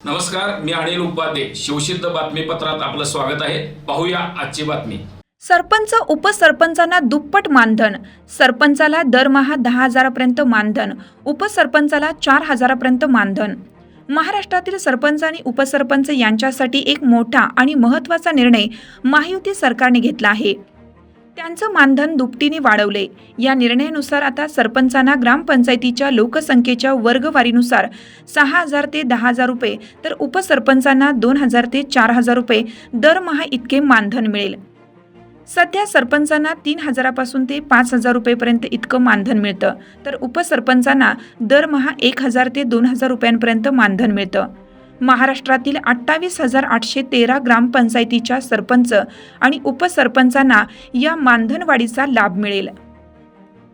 नमस्कार मी अनिल उपाध्ये. शिवसिद्ध बातमीपत्रात आपलं स्वागत आहे. पाहूया आजची बातमी. सरपंच उपसरपंचांना दुप्पट मानधन. सरपंचाला दरमहा दहा हजारापर्यंत मानधन. उपसरपंचाला चार हजारापर्यंत मानधन. महाराष्ट्रातील सरपंच आणि उपसरपंच यांच्यासाठी एक मोठा आणि महत्त्वाचा निर्णय महायुती सरकारने घेतला आहे. त्यांचं मानधन दुपटीने वाढवले. या निर्णयानुसार आता सरपंचांना ग्रामपंचायतीच्या लोकसंख्येच्या वर्गवारीनुसार सहा हजार ते दहा हजार रुपये तर उपसरपंचांना दोन हजार ते चार हजार रुपये दरमहा इतके मानधन मिळेल. सध्या सरपंचांना तीन हजारापासून ते पाच हजार रुपयेपर्यंत इतकं मानधन मिळतं तर उपसरपंचांना दरमहा एक हजार ते दोन हजार रुपयांपर्यंत मानधन मिळतं. महाराष्ट्रातील अठ्ठावीस हजार आठशे तेरा ग्रामपंचायतीच्या सरपंच आणि उपसरपंचांना या मानधनवाढीचा लाभ मिळेल.